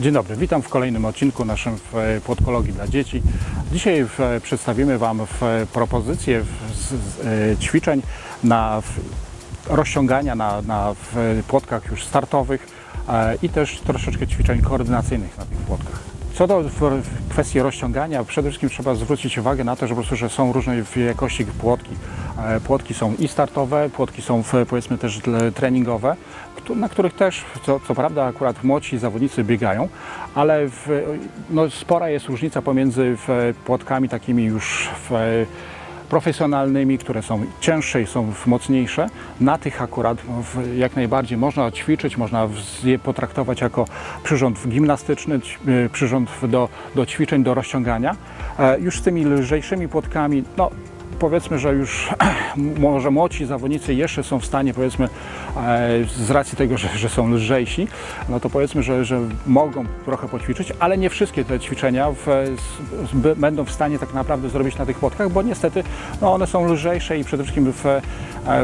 Dzień dobry, witam w kolejnym odcinku naszym w e, Podkologii dla dzieci. Dzisiaj e, przedstawimy Wam e, e, ćwiczeń na rozciągania na, na płotkach już startowych i też troszeczkę ćwiczeń koordynacyjnych na tych płotkach. Co do kwestii rozciągania, przede wszystkim trzeba zwrócić uwagę na to, że po prostu, że są różnej jakości płotki. E, Płotki są i startowe, płotki są powiedzmy też treningowe, na których też, co, co prawda akurat młodsi zawodnicy biegają, ale w, no, spora jest różnica pomiędzy płotkami takimi już w, profesjonalnymi, które są cięższe i są mocniejsze. Na tych akurat w, jak najbardziej można ćwiczyć, można je potraktować jako przyrząd gimnastyczny, y, przyrząd do, do ćwiczeń, do rozciągania. E, Już z tymi lżejszymi płotkami, no powiedzmy, że już może młodsi zawodnicy jeszcze są w stanie, powiedzmy, e, z racji tego, że, że są lżejsi, no to powiedzmy, że, że mogą trochę poćwiczyć, ale nie wszystkie te ćwiczenia w, z, będą w stanie tak naprawdę zrobić na tych płotkach, bo niestety no, one są lżejsze i przede wszystkim w, e,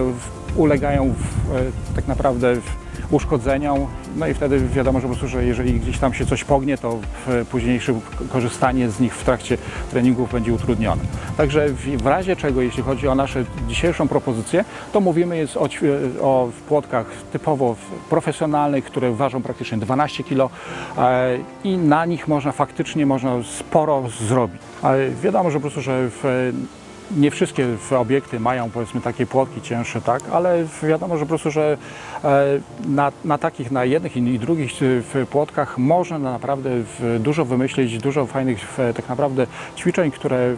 w, ulegają e, tak naprawdę uszkodzeniom, no i wtedy wiadomo, że po prostu, że jeżeli gdzieś tam się coś pognie, to późniejsze korzystanie z nich w trakcie treningów będzie utrudnione. Także w, razie czego, jeśli chodzi o naszą dzisiejszą propozycję, to mówimy jest o, o płotkach typowo profesjonalnych, które ważą praktycznie 12 kg e, i na nich można faktycznie można sporo zrobić. Ale wiadomo, że po prostu, że w, nie wszystkie obiekty mają powiedzmy takie płotki cięższe, tak, ale wiadomo, że po prostu, że e, na, na takich, na jednych i drugich e, płotkach można naprawdę dużo wymyślić, dużo fajnych tak naprawdę ćwiczeń, które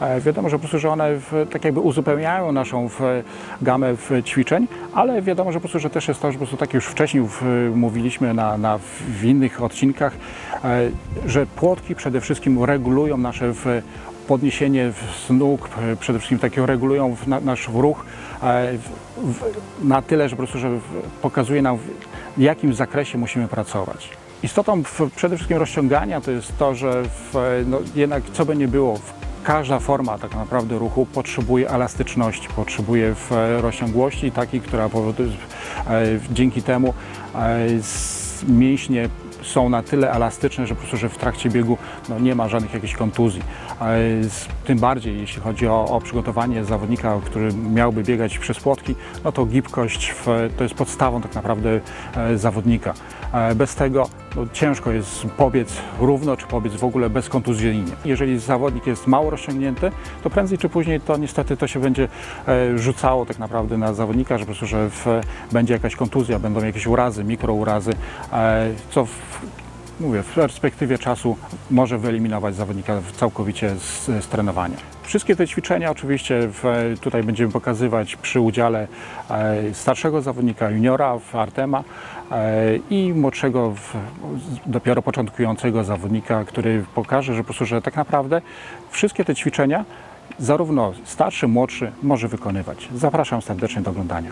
e, wiadomo, że po prostu, że one tak jakby uzupełniają naszą gamę ćwiczeń, ale wiadomo, że po prostu, że też jest to, że po prostu tak już wcześniej mówiliśmy na, na, w innych odcinkach, że płotki przede wszystkim regulują nasze podniesienie z nóg, e, przede wszystkim takiego regulują nasz ruch e, na tyle, że po prostu że pokazuje nam w jakim zakresie musimy pracować. Istotą przede wszystkim rozciągania to jest to, że w, no, jednak co by nie było, każda forma tak naprawdę ruchu potrzebuje elastyczności, potrzebuje rozciągłości takiej, która powoduje, e, dzięki temu e, mięśnie są na tyle elastyczne, że po prostu że w trakcie biegu no, nie ma żadnych jakichś kontuzji. Tym bardziej jeśli chodzi o, o przygotowanie zawodnika, który miałby biegać przez płotki, no to gibkość w, to jest podstawą tak naprawdę e, zawodnika. E, Bez tego no, ciężko jest pobiec równo, czy pobiec w ogóle bezkontuzyjnie. Jeżeli zawodnik jest mało rozciągnięty, to prędzej czy później to niestety to się będzie e, rzucało tak naprawdę na zawodnika, że po prostu, że w, będzie jakaś kontuzja, będą jakieś urazy, mikrourazy, e, co w, mówię, w perspektywie czasu może wyeliminować zawodnika całkowicie z, z trenowania. Wszystkie te ćwiczenia oczywiście w, tutaj będziemy pokazywać przy udziale e, starszego zawodnika, juniora w Artema e, i młodszego, dopiero początkującego zawodnika, który pokaże, że po prostu, że tak naprawdę wszystkie te ćwiczenia zarówno starszy, młodszy może wykonywać. Zapraszam serdecznie do oglądania.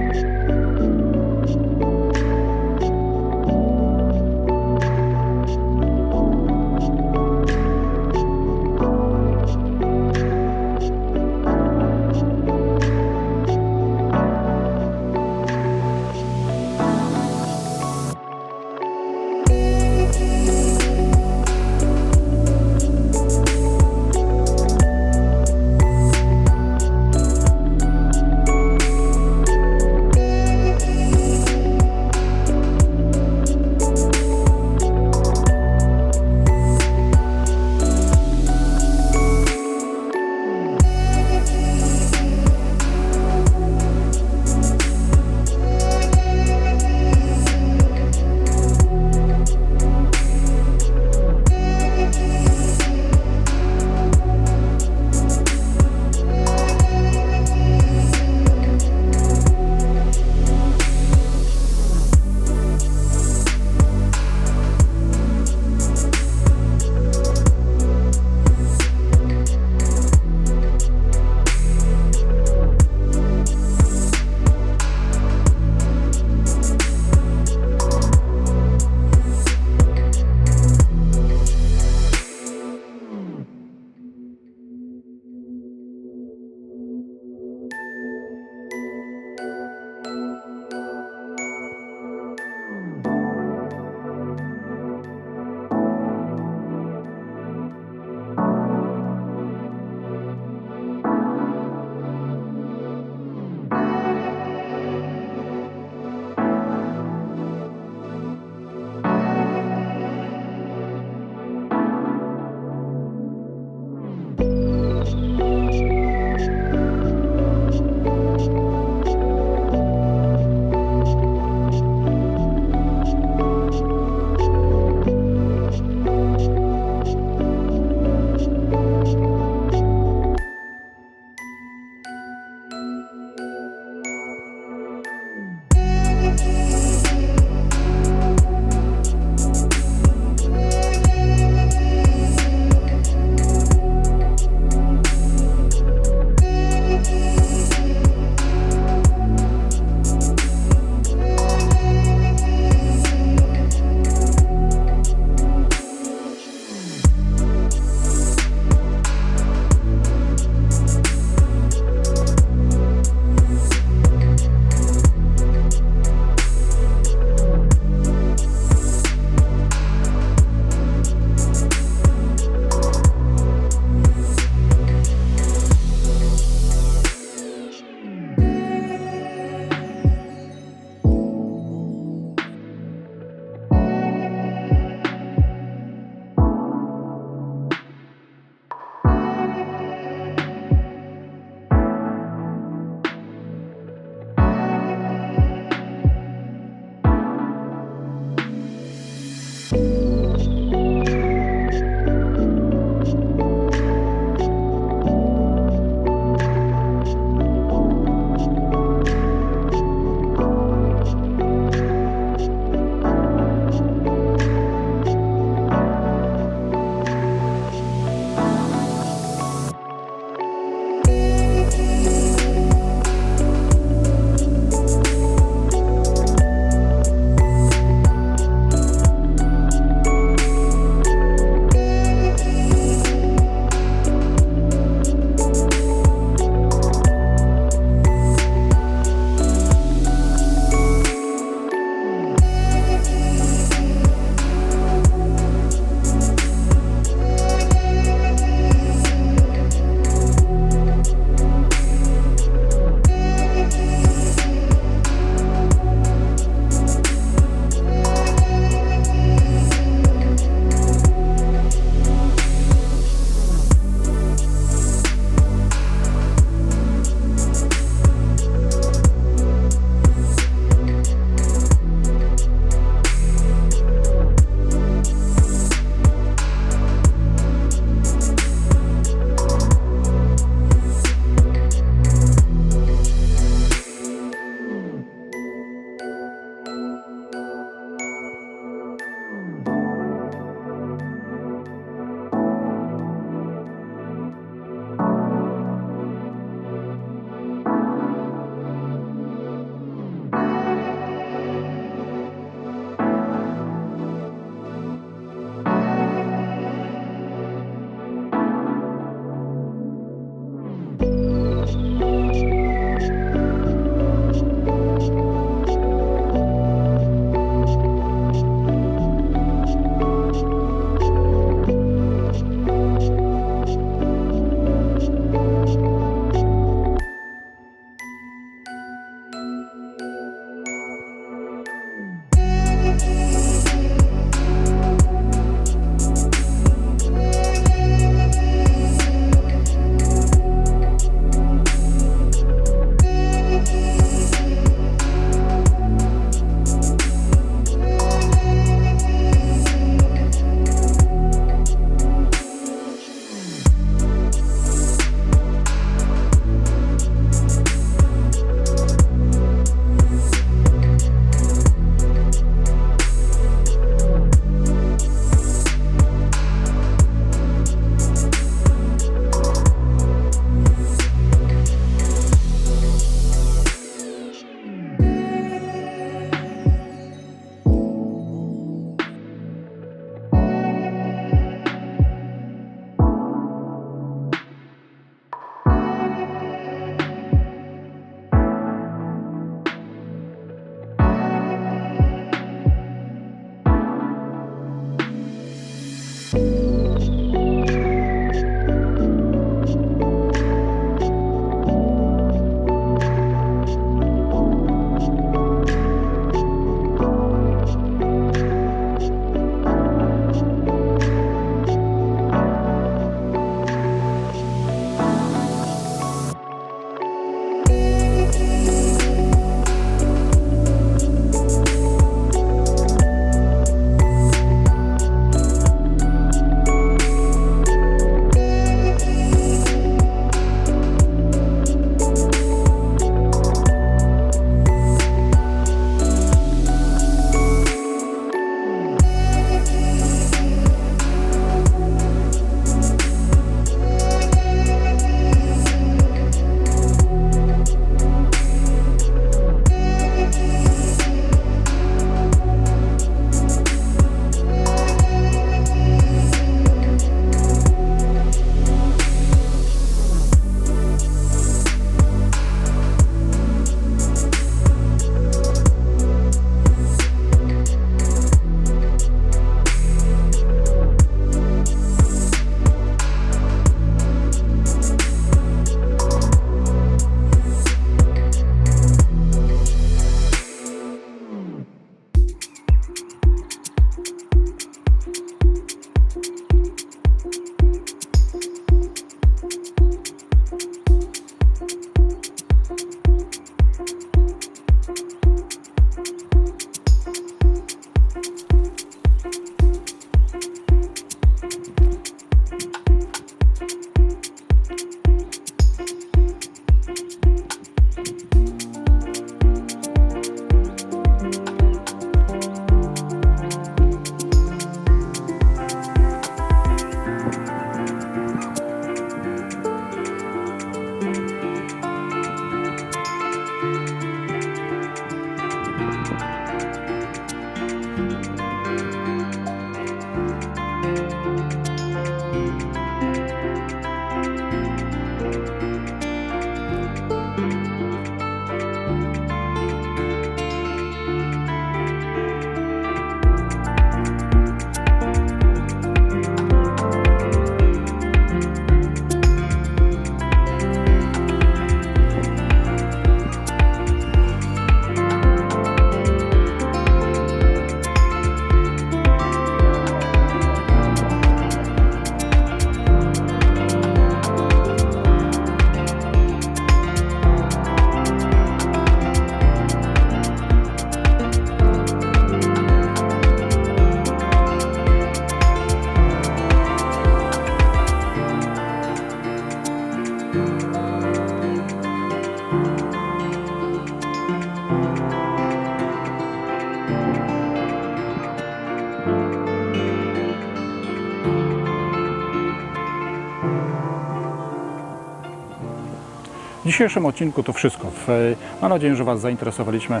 Dzisiejszym odcinku to wszystko. W- Mam nadzieję, że Was zainteresowaliśmy.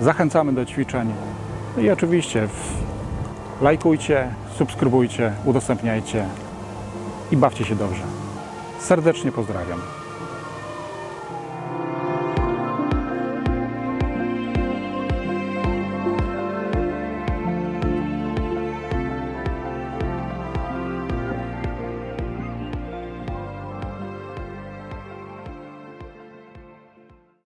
Zachęcamy do ćwiczeń No i oczywiście lajkujcie, subskrybujcie, udostępniajcie i bawcie się dobrze. Serdecznie pozdrawiam.